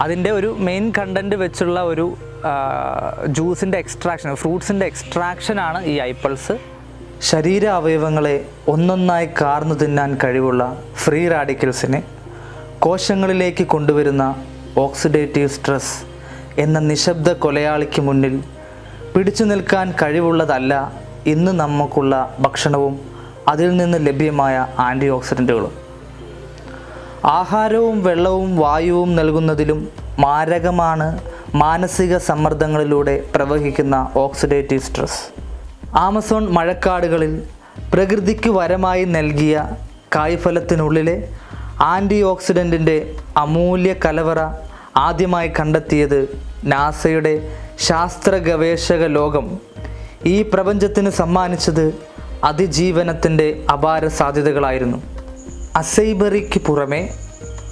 അതിന്റെ ഒരു main content വെച്ചുള്ള ഒരു ജ്യൂസിന്റെ എക്സ്ട്രാക്ഷൻ ഫ്രൂട്ട്സിന്റെ എക്സ്ട്രാക്ഷനാണ് ഈ ഐപ്പിൾസ് ശരീര അവയവങ്ങളെ ഒന്നൊന്നായി കാർന്നു തിന്നാൻ കഴിവുള്ള ഫ്രീ റാഡിക്കൽസിനെ കോശങ്ങളിലേക്ക് കൊണ്ടുവരുന്ന ഓക്സിഡേറ്റീവ് സ്ട്രെസ് എന്ന നിശബ്ദ കൊലയാളിക്ക് മുന്നിൽ പിടിച്ചു നിൽക്കാൻ കഴിവുള്ളതല്ല ഇന്ന് നമുക്കുള്ള ഭക്ഷണവും അതിൽ നിന്ന് ലഭ്യമായ ആന്റി ഓക്സിഡന്റുകളും ആഹാരവും വെള്ളവും വായുവും നൽകുന്നതിലും മാരകമാണ് മാനസിക സമ്മർദ്ദങ്ങളിലൂടെ പ്രവഹിക്കുന്ന ഓക്സിഡേറ്റീവ് സ്ട്രെസ്. ആമസോൺ മഴക്കാടുകളിൽ പ്രകൃതിക്ക് വരമായി നൽകിയ കായ്ഫലത്തിനുള്ളിലെ ആന്റി ഓക്സിഡന്റിന്റെ അമൂല്യ കലവറ ആദ്യമായി കണ്ടെത്തിയത് നാസയുടെ ശാസ്ത്ര ഗവേഷക ലോകം. ഈ പ്രപഞ്ചത്തിന് സമ്മാനിച്ചത് അതിജീവനത്തിന്റെ അപാര സാധ്യതകളായിരുന്നു. അസൈബറിക്ക് പുറമെ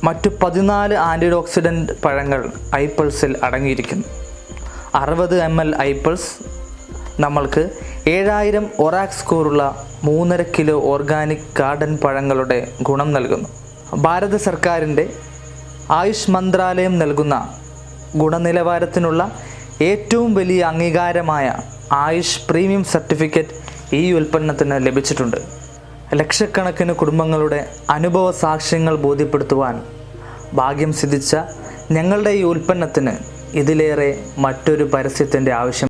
മറ്റു പതിനാല് ആന്റി ഓക്സിഡന്റ് പഴങ്ങൾ ഐപ്പിൾസിൽ അടങ്ങിയിരിക്കുന്നു. അറുപത് എം എൽ ഐപ്പിൾസ് നമ്മൾക്ക് ഏഴായിരം ഒറാക് സ്കോറുള്ള മൂന്നര കിലോ ഓർഗാനിക് ഗാർഡൻ പഴങ്ങളുടെ ഗുണം നൽകുന്നു. ഭാരത സർക്കാരിന്റെ ആയുഷ് മന്ത്രാലയം നൽകുന്ന ഗുണനിലവാരത്തിനുള്ള ഏറ്റവും വലിയ അംഗീകാരമായ ആയുഷ് പ്രീമിയം സർട്ടിഫിക്കറ്റ് ഈ ഉൽപ്പന്നത്തിന് ലഭിച്ചിട്ടുണ്ട്. ലക്ഷക്കണക്കിന് കുടുംബങ്ങളുടെ അനുഭവ സാക്ഷ്യങ്ങൾ ബോധ്യപ്പെടുത്തുവാൻ ഭാഗ്യം സിദ്ധിച്ച ഞങ്ങളുടെ ഈ ഉൽപ്പന്നത്തിന് ഇതിലേറെ മറ്റൊരു പരസ്യത്തിന്റെ ആവശ്യം